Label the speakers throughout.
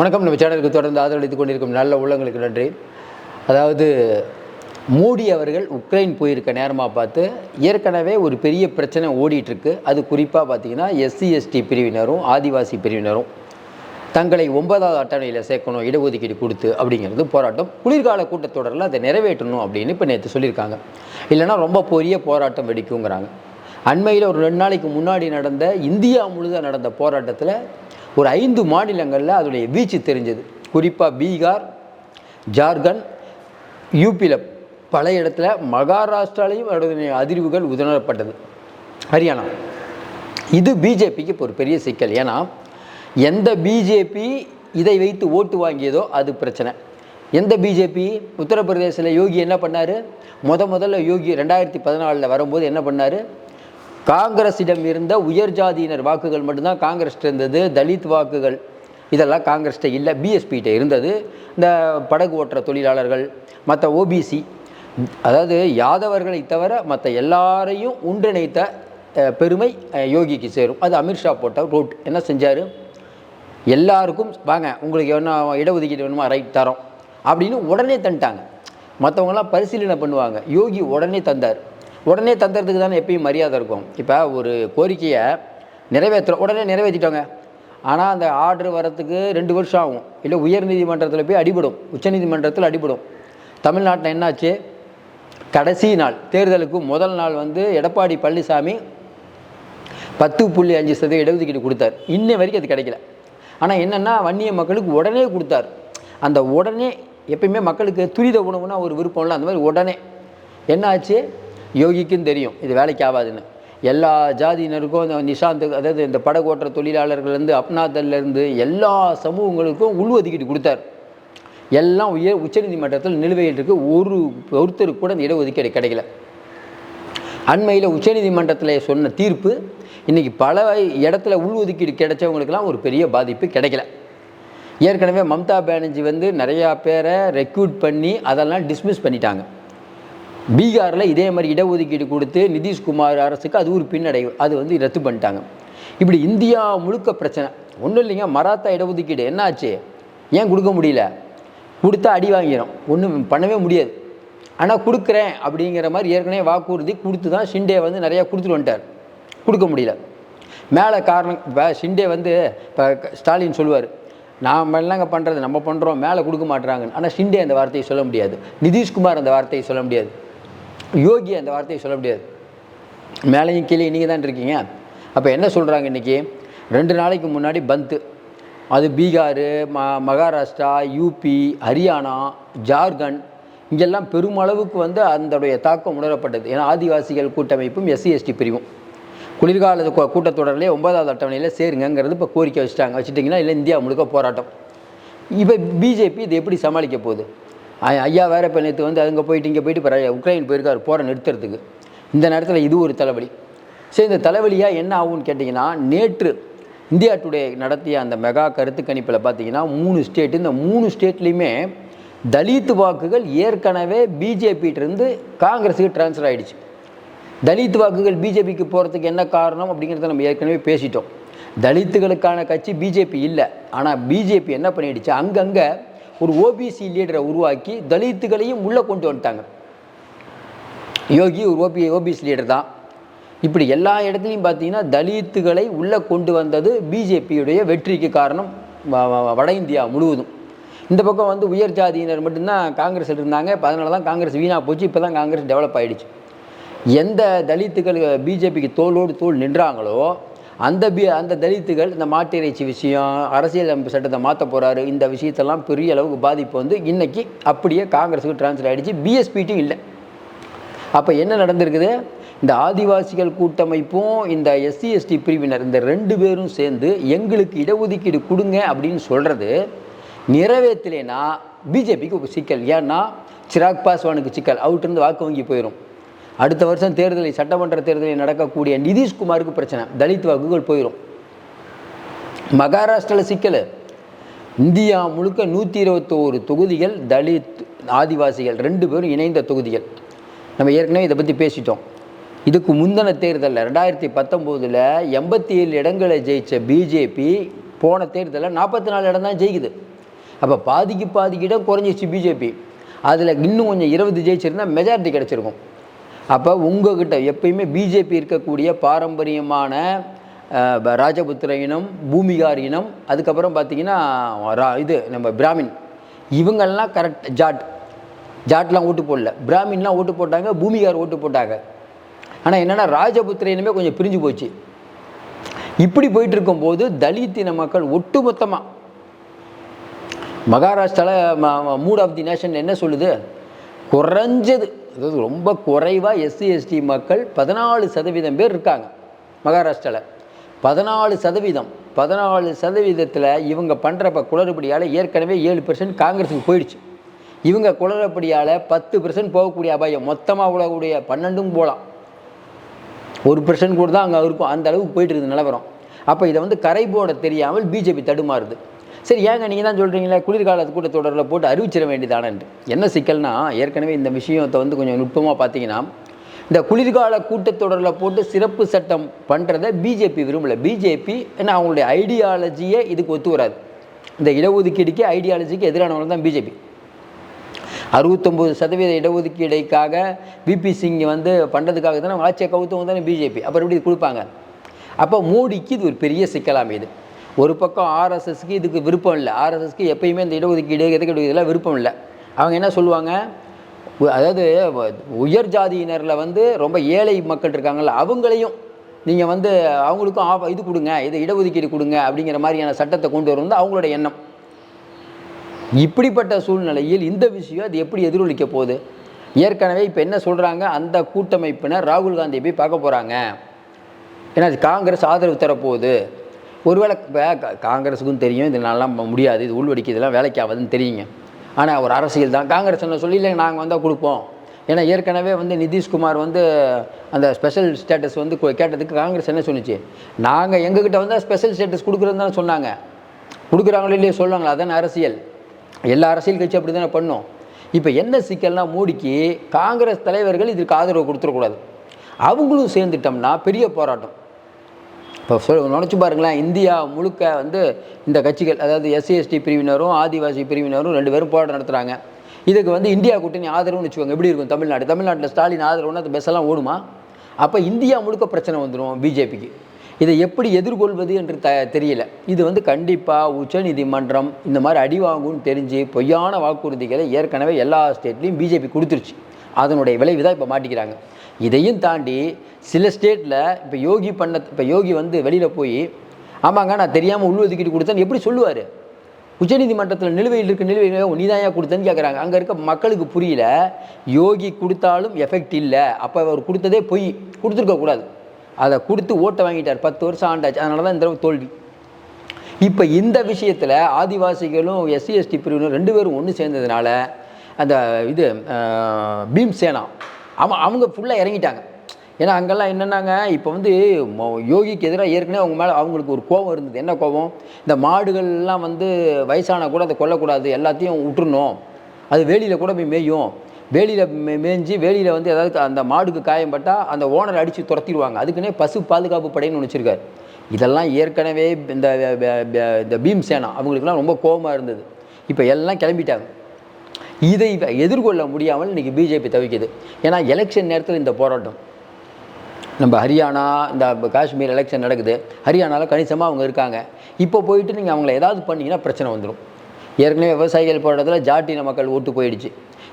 Speaker 1: வணக்கம். நம்ம சேனலுக்கு தொடர்ந்து ஆதரவளித்துக் கொண்டிருக்கும் நல்ல உள்ளங்களுக்கு நன்றி. அதாவது மோடி அவர்கள் உக்ரைன் போயிருக்க நேரமாக பார்த்து ஏற்கனவே ஒரு பெரிய பிரச்சனை ஓடிட்டுருக்கு. அது குறிப்பாக பார்த்தீங்கன்னா எஸ்சி எஸ்டி பிரிவினரும் ஆதிவாசி பிரிவினரும் தங்களை ஒன்பதாவது அட்டவணையில் சேர்க்கணும் இடஒதுக்கீடு கொடுத்து அப்படிங்கிறது போராட்டம். குளிர்கால கூட்டத்தொடரில் அதை நிறைவேற்றணும் அப்படின்னு இப்போ நேற்று சொல்லியிருக்காங்க. இல்லைன்னா ரொம்ப பெரிய போராட்டம் வெடிக்குங்கிறாங்க. அண்மையில் ஒரு ரெண்டு நாளைக்கு முன்னாடி நடந்த இந்தியா முழுதாக நடந்த போராட்டத்தில் ஒரு ஐந்து மாநிலங்களில் அதோடைய வீச்சு தெரிஞ்சது. குறிப்பாக பீகார் ஜார்க்கண்ட் யூபியில் பல இடத்துல மகாராஷ்டிராலையும் அதனுடைய அதிர்வுகள் உணரப்பட்டது. ஹரியானா. இது பிஜேபிக்கு இப்போ ஒரு பெரிய சிக்கல். ஏன்னா எந்த பிஜேபி இதை வைத்து ஓட்டு வாங்கியதோ அது பிரச்சனை. எந்த பிஜேபி? உத்தரப்பிரதேசத்தில் யோகி என்ன பண்ணார்? முத முதல்ல யோகி ரெண்டாயிரத்தி பதினாலில் வரும்போது என்ன பண்ணார்? காங்கிரஸிடம் இருந்த உயர் ஜாதியினர் வாக்குகள் மட்டும்தான் காங்கிரஸ்ட்டு இருந்தது தலித் வாக்குகள். இதெல்லாம் காங்கிரஸ்ட்ட இல்லை பிஎஸ்பிகிட்ட இருந்தது. இந்த படகு ஓட்டுற தொழிலாளர்கள் மற்ற ஓபிசி அதாவது யாதவர்களை தவிர மற்ற எல்லாரையும் ஒன்றிணைத்த பெருமை யோகிக்கு சேரும். அது அமித்ஷா போட்ட ரோட். என்ன செஞ்சார்? எல்லாருக்கும் வாங்க உங்களுக்கு என்ன இடஒதுக்கீடு வேணுமா ரைட் தரோம். அப்படின்னு உடனே தந்துட்டாங்க. மற்றவங்களாம் பரிசீலனை பண்ணுவாங்க. யோகி உடனே தந்தார். உடனே தந்துறதுக்கு தானே எப்பயும் மரியாதை இருக்கும். இப்போ ஒரு கோரிக்கையை நிறைவேற்றுறோம் உடனே நிறைவேற்றிட்டோங்க. ஆனால் அந்த ஆர்டர் வரத்துக்கு ரெண்டு வருஷம் ஆகும். இல்லை உயர்நீதிமன்றத்தில் போய் அடிபடும். உச்சநீதிமன்றத்தில் அடிபடும். தமிழ்நாட்டில் என்னாச்சு? கடைசி நாள் தேர்தலுக்கு முதல் நாள் வந்து எடப்பாடி பழனிசாமி பத்து புள்ளி அஞ்சு சதவீத இடஒதுக்கீடு கொடுத்தார். இன்ன வரைக்கும் அது கிடைக்கல. ஆனால் என்னென்னா வன்னிய மக்களுக்கு உடனே கொடுத்தார். அந்த உடனே எப்பயுமே மக்களுக்கு துரித உணவுனா ஒரு விருப்பம்ல அந்த மாதிரி உடனே. என்னாச்சு? யோகிக்கும் தெரியும் இது வேலைக்கு ஆகாதுன்னு. எல்லா ஜாதியினருக்கும் இந்த நிஷாந்த் அதாவது இந்த படகு ஓட்டுற தொழிலாளர்கள்லேருந்து அப்னாதல்லேருந்து எல்லா சமூகங்களுக்கும் உள்ஒதுக்கீடு கொடுத்தார். எல்லாம் உயர் உச்சநீதிமன்றத்தில் நிலுவையில் இருக்கு. ஒரு ஒருத்தருக்கு கூட அந்த இடஒதுக்கீடு கிடைக்கல. அண்மையில் உச்சநீதிமன்றத்தில் சொன்ன தீர்ப்பு இன்றைக்கி பல இடத்துல உள்ஒதுக்கீடு கிடைச்சவங்களுக்கெல்லாம் ஒரு பெரிய பாதிப்பு கிடைக்கல. ஏற்கனவே மம்தா பானர்ஜி வந்து நிறையா பேரை ரெக்ரூட் பண்ணி அதெல்லாம் டிஸ்மிஸ் பண்ணிட்டாங்க. பீகாரில் இதே மாதிரி இடஒதுக்கீடு கொடுத்து நிதிஷ்குமார் அரசுக்கு அது ஒரு பின்னடைவு. அது வந்து ரத்து பண்ணிட்டாங்க. இப்படி இந்தியா முழுக்க பிரச்சனை. ஒன்றும் இல்லைங்க மராத்தா இடஒதுக்கீடு. என்னாச்சு? ஏன் கொடுக்க முடியல? கொடுத்தா அடி வாங்கிடும் ஒன்றும் பண்ணவே முடியாது. ஆனால் கொடுக்குறேன் அப்படிங்கிற மாதிரி ஏற்கனவே வாக்குறுதி கொடுத்து தான் ஷிண்டே வந்து நிறையா கொடுத்துட்டு வந்துட்டார். கொடுக்க முடியல. மேலே காரணம் இப்போ ஷிண்டே வந்து இப்போ ஸ்டாலின் சொல்லுவார் நாம் என்னங்க பண்ணுறது நம்ம பண்ணுறோம் மேலே கொடுக்க மாட்டுறாங்கன்னு ஆனால் ஷிண்டே அந்த வார்த்தையை சொல்ல முடியாது. நிதிஷ்குமார் அந்த வார்த்தையை சொல்ல முடியாது. யோகி அந்த வார்த்தையை சொல்ல முடியாது. மேலேயும் கீழே நீங்கள் தான் இருக்கீங்க. அப்போ என்ன சொல்கிறாங்க இன்றைக்கி ரெண்டு நாளைக்கு முன்னாடி பந்து. அது பீகார் ம மகாராஷ்டிரா யூபி ஹரியானா ஜார்க்கண்ட். இங்கெல்லாம் பெருமளவுக்கு வந்து அதனுடைய தாக்கம் உணரப்பட்டது. ஏன்னா ஆதிவாசிகள் கூட்டமைப்பும் எஸ்சி எஸ்டி பிரிவும். குளிர்கால கூட்டத்தொடர்லேயே கூட்டத்தொடரிலே ஒன்பதாவது அட்டவணையில் சேருங்கிறது இப்போ கோரிக்கை வச்சுட்டாங்க. வச்சுட்டிங்கன்னா இல்லை இந்தியா முழுக்க போராட்டம். இப்போ பிஜேபி இது எப்படி சமாளிக்க போகுது? ஐயா வேற இப்போ நேற்று வந்து அங்கே போயிட்டு இங்கே போயிட்டு இப்போ உக்ரைன் போயிருக்கார் போகிற நிறுத்துறதுக்கு. இந்த நேரத்தில் இது ஒரு தலைவலி. சரி இந்த தலைவலியாக என்ன ஆகும்னு கேட்டிங்கன்னா நேற்று இந்தியா டுடே நடத்திய அந்த மெகா கருத்து கணிப்பில் பார்த்தீங்கன்னா மூணு ஸ்டேட் இந்த மூணு ஸ்டேட்லேயுமே தலித் வாக்குகள் ஏற்கனவே பிஜேபியிட்டிருந்து காங்கிரஸுக்கு ட்ரான்ஸ்ஃபர் ஆகிடுச்சு தலித் வாக்குகள் பிஜேபிக்கு போகிறதுக்கு என்ன காரணம் அப்படிங்கிறத நம்ம ஏற்கனவே பேசிட்டோம். தலித்துகளுக்கான கட்சி பிஜேபி இல்லை. ஆனால் பிஜேபி என்ன பண்ணிடுச்சு? அங்கங்கே ஒரு ஓபிசி லீடரை உருவாக்கி தலித்துகளையும் உள்ளே கொண்டு வந்துட்டாங்க. யோகி ஒரு ஓபி ஓபிசி லீடர் தான். இப்படி எல்லா இடத்துலையும் பார்த்தீங்கன்னா தலித்துகளை உள்ளே கொண்டு வந்தது பிஜேபியுடைய வெற்றிக்கு காரணம் வ- வ- வட இந்தியா முழுவதும். இந்த பக்கம் வந்து உயர் ஜாதியினர் மட்டும்தான் காங்கிரஸ் இருந்தாங்க. இப்போ அதனால தான் காங்கிரஸ் வீணாக போச்சு. இப்போ தான் காங்கிரஸ் டெவலப் ஆகிடுச்சு எந்த தலித்துகள் பிஜேபிக்கு தோளோடு தோல் நின்றாங்களோ அந்த பி அந்த தலித்துகள் இந்த மாட்டு இறைச்சி விஷயம் அரசியல் அமைப்பு சட்டத்தை மாற்ற போகிறாரு இந்த விஷயத்தெல்லாம் பெரிய அளவுக்கு பாதிப்பு வந்து இன்றைக்கி அப்படியே காங்கிரஸுக்கு ட்ரான்ஸ்ஃபர் ஆகிடுச்சு பிஎஸ்பிட்டும் இல்லை. அப்போ என்ன நடந்திருக்குது? இந்த ஆதிவாசிகள் கூட்டமைப்பும் இந்த எஸ்சி எஸ்டி பிரிவினர் இந்த ரெண்டு பேரும் சேர்ந்து எங்களுக்கு இடஒதுக்கீடு கொடுங்க அப்படின்னு சொல்கிறது நிறைவேற்றலைன்னா பிஜேபிக்கு ஒரு சிக்கல். ஏன்னா சிராக் பாஸ்வானுக்கு சிக்கல். அவுட்டிருந்து வாக்கு வங்கி போயிடும் அடுத்த வருஷம் தேர்தலில் சட்டமன்ற தேர்தலில் நடக்கக்கூடிய நிதிஷ்குமாருக்கு பிரச்சனை. தலித் வாக்குகள் போயிடும் மகாராஷ்டிராவில் சிக்கல். இந்தியா முழுக்க நூற்றி இருபத்தோரு தொகுதிகள் தலித் ஆதிவாசிகள் ரெண்டு பேரும் இணைந்த தொகுதிகள். நம்ம ஏற்கனவே இதை பற்றி பேசிட்டோம். இதுக்கு முந்தின தேர்தலில் ரெண்டாயிரத்தி பத்தொம்போதில் எண்பத்தி ஏழு இடங்களை ஜெயித்த பிஜேபி போன தேர்தலில் நாற்பத்தி நாலு இடம் தான் ஜெயிக்குது. அப்போ பாதிக்கு பாதிக்கு இடம் குறைஞ்சிச்சு பிஜேபி. அதில் இன்னும் கொஞ்சம் இருபது ஜெயிச்சிருந்தால் மெஜாரிட்டி கிடச்சிருக்கும். அப்போ உங்ககிட்ட எப்பயுமே பிஜேபி இருக்கக்கூடிய பாரம்பரியமான ராஜபுத்திர இனம் பூமிகார் இனம் அதுக்கப்புறம் பார்த்தீங்கன்னா ரா- இது நம்ம பிராமின். இவங்கெல்லாம் கரெக்ட் ஜாட். ஜாட்லாம் ஓட்டு போடல. பிராமின்லாம் ஓட்டு போட்டாங்க பூமிகார் ஓட்டு போட்டாங்க. ஆனால் என்னென்னா ராஜபுத்திர இனமே கொஞ்சம் பிரிஞ்சு போச்சு. இப்படி போயிட்டு இருக்கும்போது தலித் இன மக்கள் ஒட்டுமொத்தமாக மகாராஷ்டிராவில் மூட் ஆஃப் தி நேஷன் என்ன சொல்லுது? குறைஞ்சது. அதாவது ரொம்ப குறைவாக எஸ்சி எஸ்டி மக்கள் பதினாலு சதவீதம் பேர் இருக்காங்க மகாராஷ்டிராவில் பதினாலு சதவீதம் பதினாலு சதவீதத்தில் இவங்க பண்ணுறப்ப குளறுபடியால் ஏற்கனவே ஏழு பெர்சன்ட் காங்கிரஸுக்கு போயிடுச்சு. இவங்க குளறுபடியால் பத்து பெர்சன்ட் போகக்கூடிய அபாயம் மொத்தமாக உலகக்கூடிய பன்னெண்டும் போகலாம் ஒரு பெர்சன்ட் கூட தான் அங்கே இருக்கும். அந்த அளவுக்கு போயிட்டு இருக்குது நிலவரம். அப்போ இதை வந்து கரை போட தெரியாமல் பிஜேபி தடுமாறுது. சரி ஏங்க நீங்கள் தான் சொல்கிறீங்களே குளிர்கால கூட்டத்தொடரில் போட்டு அறிவிச்சிட வேண்டியதானன்ட்டு என்ன சிக்கல்னா ஏற்கனவே இந்த விஷயத்தை வந்து கொஞ்சம் நுட்பமாக பார்த்தீங்கன்னா இந்த குளிர்கால கூட்டத்தொடரில் போட்டு சிறப்பு சட்டம் பண்ணுறத பிஜேபி விரும்பலை. பிஜேபி ஏன்னா அவங்களுடைய ஐடியாலஜியே இதுக்கு ஒத்து வராது. இந்த இடஒதுக்கீடுக்கு ஐடியாலஜிக்கு எதிரானவங்க தான் பிஜேபி அறுபத்தொம்பது சதவீத இடஒதுக்கீடைக்காக விபி சிங் வந்து பண்ணுறதுக்காக தானே ஆட்சியை கவுத்தவங்க தானே பிஜேபி அப்புறம் எப்படி கொடுப்பாங்க? அப்போ மோடிக்கு இது ஒரு பெரிய சிக்கலாமே இது. ஒரு பக்கம் ஆர்எஸ்எஸ்க்கு இதுக்கு விருப்பம் இல்லை. ஆர்எஸ்எஸ்க்கு எப்பயுமே இந்த இடஒதுக்கீடு எதுக்கீடு இதெல்லாம் விருப்பம் இல்லை. அவங்க என்ன சொல்லுவாங்க? அதாவது உயர் ஜாதியினரில் வந்து ரொம்ப ஏழை மக்கள் இருக்காங்கல்ல அவங்களையும் நீங்கள் வந்து அவங்களுக்கும் ஆஃப் இது கொடுங்க இது இடஒதுக்கீடு கொடுங்க அப்படிங்கிற மாதிரியான சட்டத்தை கொண்டு வரும் அவங்களோட எண்ணம். இப்படிப்பட்ட சூழ்நிலையில் இந்த விஷயம் அது எப்படி எதிரொலிக்க போகுது? ஏற்கனவே இப்போ என்ன சொல்கிறாங்க அந்த கூட்டமைப்பினர் ராகுல் காந்தியை போய் பார்க்க போகிறாங்க ஏன்னா அது காங்கிரஸ் ஆதரவு தரப்போகுது. ஒருவேளை இப்போ காங்கிரஸுக்கும் தெரியும் இதனாலாம் முடியாது இது உள்வடிக்கு இதெல்லாம் வேலைக்கு ஆகாதுன்னு தெரியுங்க. ஆனால் ஒரு அரசியல் தான். காங்கிரஸ் என்ன சொல்லி இல்லை நாங்கள் வந்தால் கொடுப்போம். ஏன்னா ஏற்கனவே வந்து நிதிஷ்குமார் வந்து அந்த ஸ்பெஷல் ஸ்டேட்டஸ் வந்து கேட்டதுக்கு காங்கிரஸ் என்ன சொல்லிச்சு நாங்கள் எங்ககிட்ட வந்தால் ஸ்பெஷல் ஸ்டேட்டஸ் கொடுக்குறதுன்னு தானே சொன்னாங்க. கொடுக்குறாங்களோ இல்லையோ சொல்லுவாங்களா அதான அரசியல். எல்லா அரசியல் கட்சி அப்படி தானே பண்ணும். இப்போ என்ன சிக்கல்னா மோடிக்கு காங்கிரஸ் தலைவர்கள் இதற்கு ஆதரவு கொடுத்துடக்கூடாது அவங்களும் சேர்ந்துட்டோம்னா பெரிய போராட்டம். இப்போ சொல் நினச்சி பாருங்களேன் இந்தியா முழுக்க வந்து இந்த கட்சிகள் அதாவது எஸ்சிஎஸ்டி பிரிவினரும் ஆதிவாசி பிரிவினரும் ரெண்டு பேரும் போராட்டம் நடத்துகிறாங்க இதுக்கு வந்து இந்தியா கூட்டணி ஆதரவுன்னு வச்சுக்கோங்க எப்படி இருக்கும் தமிழ்நாடு? தமிழ்நாட்டில் ஸ்டாலின் ஆதரவுன்னா அந்த பஸ்ஸெல்லாம் ஓடுமா? அப்போ இந்தியா முழுக்க பிரச்சனை வந்துடும் பிஜேபிக்கு. இதை எப்படி எதிர்கொள்வது என்று த தெரியல. இது வந்து கண்டிப்பாக உச்சநீதிமன்றம் இந்த மாதிரி அடி வாங்கும்னு தெரிஞ்சு பொய்யான வாக்குறுதிகளை ஏற்கனவே எல்லா ஸ்டேட்லேயும் பிஜேபி கொடுத்துருச்சு. அதனுடைய விளைவு தான் இப்போ மாட்டிக்கிறாங்க. இதையும் தாண்டி சில ஸ்டேட்டில் இப்போ யோகி பண்ண இப்போ யோகி வந்து வெளியில் போய் ஆமாங்க நான் தெரியாமல் உள்ஒதுக்கீடு கொடுத்தேன்னு எப்படி சொல்லுவார்? உச்சநீதிமன்றத்தில் நிலுவையில் இருக்க நிலுவையில் நீ தான் ஏன் கொடுத்தேன்னு கேட்குறாங்க அங்கே இருக்க மக்களுக்கு புரியல. யோகி கொடுத்தாலும் எஃபெக்ட் இல்லை. அப்போ அவர் கொடுத்ததே பொய். கொடுத்துருக்கக்கூடாது அதை கொடுத்து ஓட்டை வாங்கிட்டார். பத்து வருஷம் ஆண்டாச்சு. அதனால தான் இந்த தடவை தோல்வி. இப்போ இந்த விஷயத்தில் ஆதிவாசிகளும் எஸ்சி எஸ்டி பிரிவினரும் ரெண்டு பேரும் ஒன்று சேர்ந்ததுனால அந்த இது பீம்சேனா பீம் சேனா அவன் அவங்க ஃபுல்லாக இறங்கிட்டாங்க. ஏன்னா அங்கெல்லாம் என்னென்னாங்க இப்போ வந்து யோகிக்கு எதிராக ஏற்கனவே அவங்க மேலே அவங்களுக்கு ஒரு கோபம் இருந்தது. என்ன கோபம்? இந்த மாடுகள்லாம் வந்து வயசான கூட அதை கொல்லக்கூடாது எல்லாத்தையும் விட்டுருணும் அது வேலியில் கூட போய் மேயும். வேலியில் மே மேய்ஞ்சி வேலியில் வந்து ஏதாவது அந்த மாடுக்கு காயம்பட்டால் அந்த ஓனர் அடித்து துரத்திடுவாங்க. அதுக்குன்னே பசு பாதுகாப்பு படைன்னு ஒன்று வச்சுருக்காரு. இதெல்லாம் ஏற்கனவே இந்த இந்த பீம் சேனா அவங்களுக்குலாம் ரொம்ப கோபமாக இருந்தது. இப்போ எல்லாம் கிளம்பிட்டாங்க. இதை எதிர்கொள்ள முடியாமல் இன்றைக்கி பிஜேபி தவிக்குது. ஏன்னா எலெக்ஷன் நேரத்தில் இந்த போராட்டம். நம்ம ஹரியானா இந்த காஷ்மீர் எலெக்ஷன் நடக்குது. ஹரியானாவில் கணிசமாக அவங்க இருக்காங்க. இப்போ போயிட்டு நீங்கள் அவங்கள ஏதாவது பண்ணீங்கன்னா பிரச்சனை வந்துடும் ஏற்கனவே விவசாயிகள் போராட்டத்தில் ஜாட்டின மக்கள் ஓட்டு போயிடுச்சு.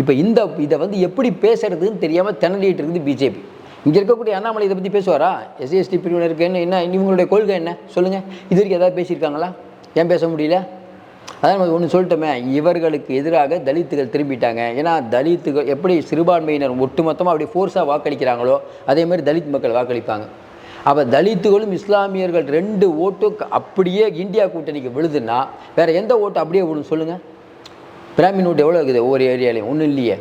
Speaker 1: இப்போ இந்த இதை வந்து எப்படி பேசுறதுன்னு தெரியாமல் திணறிட்டு இருக்குது பிஜேபி இங்கே இருக்கக்கூடிய அண்ணாமலை இதை பற்றி பேசுவாரா? எஸ்சிஎஸ்டி பிரிவினருக்கு என்ன என்ன இவங்களுடைய கொள்கை என்ன? சொல்லுங்கள் இது வரைக்கும் ஏதாவது பேசியிருக்காங்களா? ஏன் பேச முடியல? அதான் நம்ம ஒன்று சொல்லிட்டோமே இவர்களுக்கு எதிராக தலித்துகள் திரும்பிட்டாங்க. ஏன்னா தலித்துகள் எப்படி சிறுபான்மையினர் ஒட்டுமொத்தமாக அப்படி ஃபோர்ஸாக வாக்களிக்கிறாங்களோ அதே மாதிரி தலித் மக்கள் வாக்களிப்பாங்க. அப்போ தலித்துகளும் இஸ்லாமியர்கள் ரெண்டு ஓட்டு அப்படியே இந்தியா கூட்டணிக்கு விழுதுன்னா வேறு எந்த ஓட்டு அப்படியே விழும் சொல்லுங்கள் பிராமின் ஓட்டு எவ்வளோ இருக்குது ஒவ்வொரு ஏரியாலையும்? ஒன்றும் இல்லையே.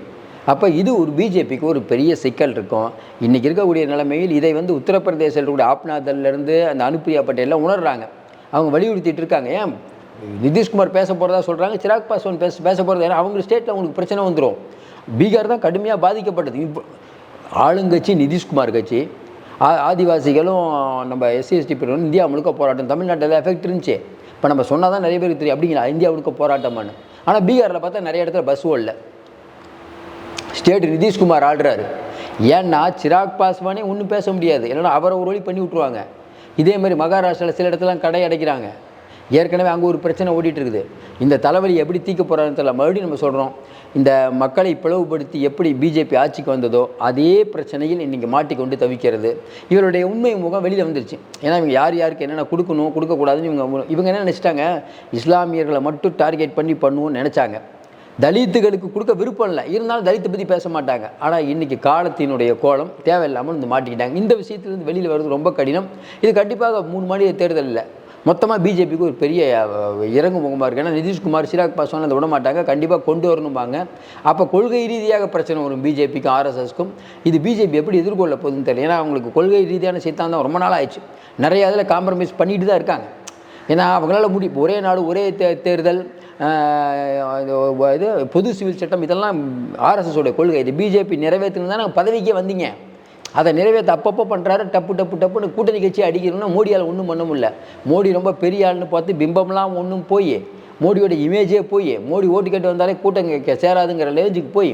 Speaker 1: அப்போ இது ஒரு பிஜேபிக்கு ஒரு பெரிய சிக்கல் இருக்கும். இன்றைக்கி இருக்கக்கூடிய நிலைமையில் இதை வந்து உத்தரப்பிரதேசத்தில் இருக்கக்கூடிய ஆப்னாதல்லேருந்து அந்த அனுப்பிரியா பட்டேல்லாம் உணர்றாங்க. அவங்க வலியுறுத்திட்டு இருக்காங்க. ஏன்? நிதிஷ்குமார் பேச போகிறதா சொல்கிறாங்க சிராக் பாஸ்வான் பேச பேச போகிறது ஏன்னா அவங்க ஸ்டேட்டில் அவங்களுக்கு பிரச்சனை வந்துடும் பீகார் தான் கடுமையாக பாதிக்கப்பட்டது. இப்போ ஆளுங்கட்சி நிதிஷ்குமார் கட்சி ஆ- ஆதிவாசிகளும் நம்ம எஸ்சிஎஸ்டி பிரிவு இந்தியா முழுக்க போராட்டம். தமிழ்நாட்டில் எஃபெக்ட் இருந்துச்சு. இப்போ நம்ம சொன்னால் தான் நிறைய பேருக்கு தெரியும். அப்படிங்களா? இந்தியா முழுக்க போராட்டமானு ஆனால் பீகாரில் பார்த்தா நிறைய இடத்துல பஸ் ஓடல. ஸ்டேட் நிதிஷ்குமார் ஆடுறாரு ஏன்னா சிராக் பாஸ்வானே ஒன்றும் பேச முடியாது. இல்லைன்னா அவரை ஒரு வழி பண்ணி விட்ருவாங்க இதே மாதிரி மகாராஷ்டிராவில் சில இடத்துலலாம் கடை அடைக்கிறாங்க. ஏற்கனவே அங்கே ஒரு பிரச்சனை ஓடிட்டு இருக்குது இந்த தலைவலி எப்படி தீக்க போகிறான்னு தெரியல. மறுபடியும் நம்ம சொல்கிறோம் இந்த மக்களை பிளவுபடுத்தி எப்படி பிஜேபி ஆட்சிக்கு வந்ததோ அதே பிரச்சனையில் இன்றைக்கி மாட்டிக்கொண்டு தவிக்கிறது. இவருடைய உண்மை முகம் வெளியில் வந்துருச்சு. ஏன்னா இவங்க யார் யாருக்கு என்னென்ன கொடுக்கணும் கொடுக்கக்கூடாதுன்னு இவங்க இவங்க என்ன நினச்சிட்டாங்க? இஸ்லாமியர்களை மட்டும் டார்கெட் பண்ணி பண்ணுவோம்னு நினச்சாங்க. தலித்துகளுக்கு கொடுக்க விருப்பம் இல்லை. இருந்தாலும் தலித்தை பற்றி பேச மாட்டாங்க. ஆனால் இன்றைக்கி காலத்தினுடைய கோலம் தேவையில்லாமல் வந்து மாட்டிக்கிட்டாங்க. இந்த விஷயத்துலேருந்து வெளியில் வர்றது ரொம்ப கடினம். இது கண்டிப்பாக மூணு மாநில தேர்தல் இல்லை. மொத்தமாக பிஜேபிக்கு ஒரு பெரிய இறங்கு முகமாக இருக்குது ஏன்னா நிதிஷ்குமார் சிராக் பாஸ்வான் அதை விட மாட்டாங்க கண்டிப்பாக கொண்டு வரணும்பாங்க. அப்போ கொள்கை ரீதியாக பிரச்சனை வரும் பிஜேபிக்கும் ஆர்எஸ்எஸ்க்கும் இது பிஜேபி எப்படி எதிர்கொள்ள போகுதுன்னு தெரியல. ஏன்னா அவங்களுக்கு கொள்கை ரீதியான சித்தாந்தம் ரொம்ப நாள் ஆயிடுச்சு நிறைய இதில் காம்ப்ரமைஸ் பண்ணிட்டு தான் இருக்காங்க. ஏன்னா அவங்களால முடி ஒரே நாடு ஒரே தே தேர்தல் இது- பொது சிவில் சட்டம் இதெல்லாம் ஆர்எஸ்எஸோட கொள்கை. இது பிஜேபி நிறைவேற்றணும் தான் பதவிக்கே வந்தீங்க. அதை நிறைவேற்ற அப்பப்போ பண்ணுறாரு டப்பு டப்பு டப்புன்னு கூட்டணி கட்சி அடிக்கணும்னா மோடியால் ஒன்றும் பண்ண முடியல. மோடி ரொம்ப பெரிய ஆள்னு பார்த்து பிம்பம்லாம் ஒன்றும் போய் மோடியோட இமேஜே போய் மோடி ஓட்டு கேட்டு வந்தாலே கூட்டம் சேராதுங்கிற லேஞ்சுக்கு போய்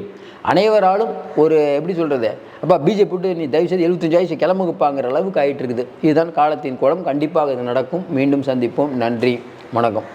Speaker 1: அனைவராலும் ஒரு எப்படி சொல்கிறது அப்போ பிஜேபி விட்டு நீ தயவுசெய்து எழுபத்தஞ்சு வயசு கிளம்புப்பாங்கிற அளவுக்கு ஆயிட்டு இருக்குது இதுதான் காலத்தின் குளம் கண்டிப்பாக இது நடக்கும். மீண்டும் சந்திப்போம். நன்றி. வணக்கம்.